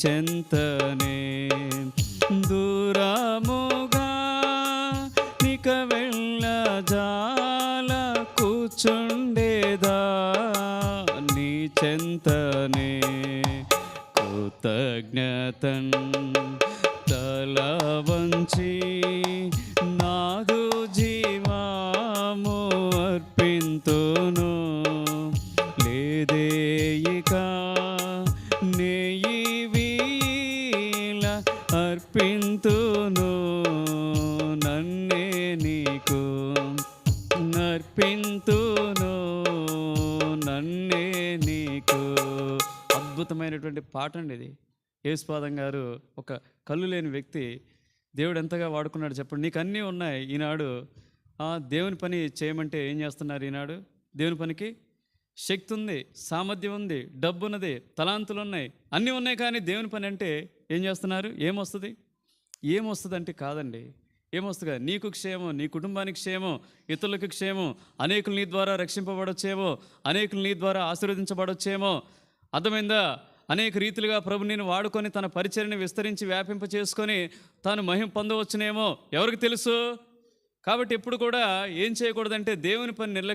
చెంతనే దూరముగా నిక వెళ్ళ జాల కూర్చుండేదా నీ చెంతనే కృతజ్ఞతన్ తల వంచి నాదు జీవాము అర్పింతును. అర్పింతును నన్నే నీకు నర్పింతును నన్నే నీకు. అద్భుతమైనటువంటి పాట అండి ఇది. యేసుపాదం గారు ఒక కళ్ళు లేని వ్యక్తి దేవుడు ఎంతగా వాడుకున్నాడు చెప్పండి. నీకు అన్నీ ఉన్నాయి ఈనాడు. దేవుని పని చేయమంటే ఏం చేస్తున్నారు ఈనాడు? దేవుని పనికి శక్తి ఉంది సామర్థ్యం ఉంది డబ్బు ఉన్నది తలాంతులు ఉన్నాయి అన్నీ ఉన్నాయి కానీ దేవుని పని అంటే ఏం చేస్తున్నారు? ఏమొస్తుంది ఏమొస్తుందంటే కాదండి. ఏమొస్తుంది? కదా నీకు క్షేమం నీ కుటుంబానికి క్షేమం ఇతరులకు క్షేమం అనేకులు నీ ద్వారా రక్షింపబడొచ్చేమో అనేకులు నీ ద్వారా ఆశీర్వదించబడొచ్చేమో. అర్థమైందా? అనేక రీతిలుగా ప్రభు నేను వాడుకొని తన పరిచయని విస్తరించి వ్యాపింప చేసుకొని తాను మహిం పొందవచ్చునేమో. ఎవరికి తెలుసు? కాబట్టి ఎప్పుడు కూడా ఏం చేయకూడదంటే దేవుని పని నిర్లక్ష్యం